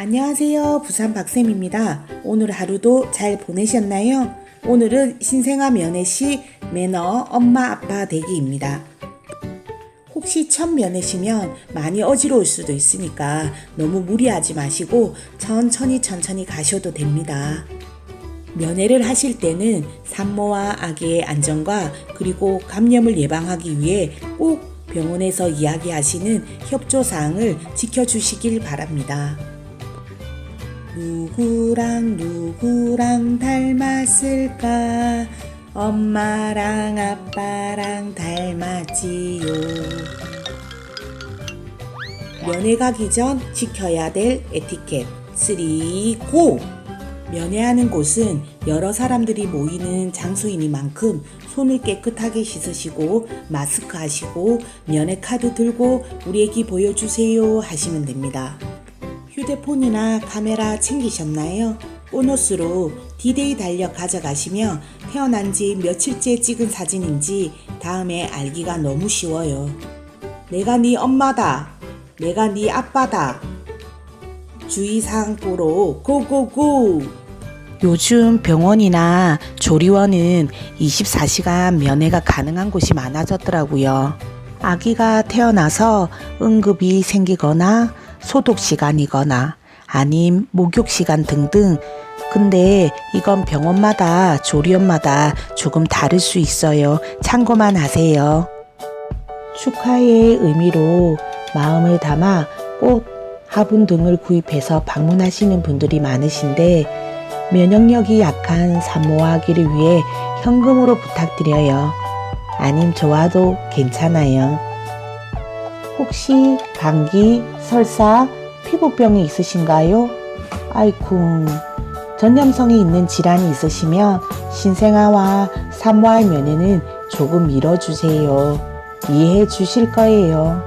안녕하세요. 부산 박쌤입니다. 오늘 하루도 잘 보내셨나요? 오늘은 신생아 면회시 매너 엄마 아빠 되기입니다. 혹시 첫 면회시면 많이 어지러울 수도 있으니까 너무 무리하지 마시고 천천히 천천히 가셔도 됩니다. 면회를 하실 때는 산모와 아기의 안전과 그리고 감염을 예방하기 위해 꼭 병원에서 이야기하시는 협조 사항을 지켜주시길 바랍니다. 누구랑 누구랑 닮았을까? 엄마랑 아빠랑 닮았지요. 면회 가기 전 지켜야 될 에티켓 3, 고! 면회하는 곳은 여러 사람들이 모이는 장소이니만큼 손을 깨끗하게 씻으시고 마스크 하시고 면회 카드 들고 우리 애기 보여주세요 하시면 됩니다. 휴대폰이나 카메라 챙기셨나요? 보너스로 디데이 달력 가져가시며 태어난 지 며칠째 찍은 사진인지 다음에 알기가 너무 쉬워요. 내가 네 엄마다. 내가 네 아빠다. 주의사항 보러 고고고! 요즘 병원이나 조리원은 24시간 면회가 가능한 곳이 많아졌더라고요. 아기가 태어나서 응급이 생기거나 소독 시간이거나 아님 목욕 시간 등등 근데 이건 병원마다 조리원마다 조금 다를 수 있어요. 참고만 하세요. 축하의 의미로 마음을 담아 꽃, 화분 등을 구입해서 방문하시는 분들이 많으신데 면역력이 약한 산모와 아기를 위해 현금으로 부탁드려요. 아님 좋아도 괜찮아요. 혹시 감기, 설사, 피부병이 있으신가요? 아이쿠, 전염성이 있는 질환이 있으시면 신생아와 산모의 면회는 조금 미뤄주세요. 이해해 주실 거예요.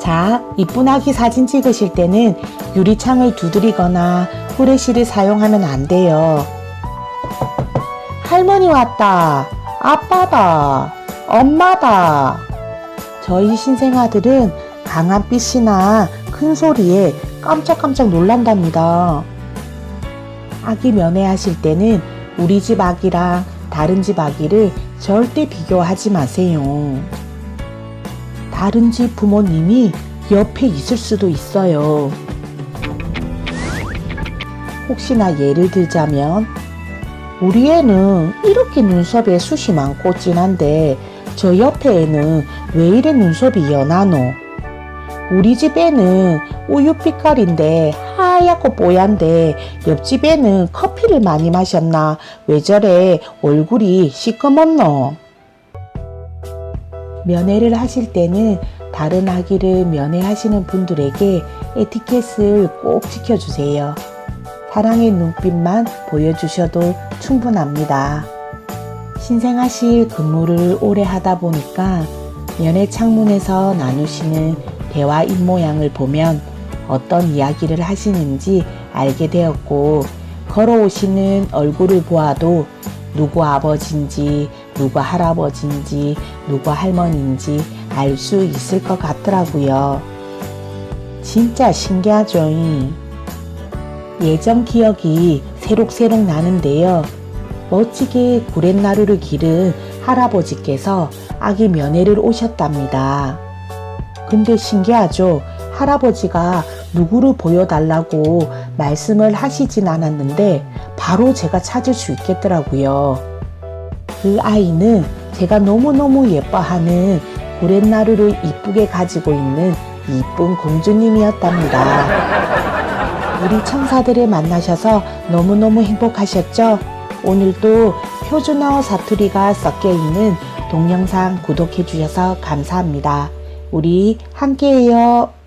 자, 이쁜 아기 사진 찍으실 때는 유리창을 두드리거나 후레쉬를 사용하면 안 돼요. 할머니 왔다. 아빠다. 엄마다. 저희 신생아들은 강한 빛이나 큰 소리에 깜짝깜짝 놀란답니다. 아기 면회하실 때는 우리 집 아기랑 다른 집 아기를 절대 비교하지 마세요. 다른 집 부모님이 옆에 있을 수도 있어요. 혹시나 예를 들자면, 우리 애는 이렇게 눈썹에 숱이 많고 진한데, 저 옆에 애는 왜 이래 눈썹이 연하노? 우리 집 애는 우유 빛깔인데 하얗고 뽀얀데 옆집 애는 커피를 많이 마셨나? 왜 저래 얼굴이 시꺼먼노? 면회를 하실 때는 다른 아기를 면회하시는 분들에게 에티켓을 꼭 지켜주세요. 사랑의 눈빛만 보여주셔도 충분합니다. 신생아실 근무를 오래 하다 보니까 면회 창문에서 나누시는 대화 입모양을 보면 어떤 이야기를 하시는지 알게 되었고 걸어오시는 얼굴을 보아도 누구 아버지인지 누구 할아버지인지 누구 할머니인지 알 수 있을 것 같더라고요. 진짜 신기하죠. 예전 기억이 새록새록 나는데요. 멋지게 구렛나루를 기른 할아버지께서 아기 면회를 오셨답니다. 근데 신기하죠? 할아버지가 누구를 보여달라고 말씀을 하시진 않았는데 바로 제가 찾을 수 있겠더라고요. 그 아이는 제가 너무너무 예뻐하는 고렛나루를 이쁘게 가지고 있는 이쁜 공주님이었답니다. 우리 청사들을 만나셔서 너무너무 행복하셨죠? 오늘도 표준어 사투리가 섞여 있는 동영상 구독해 주셔서 감사합니다. 우리 함께해요.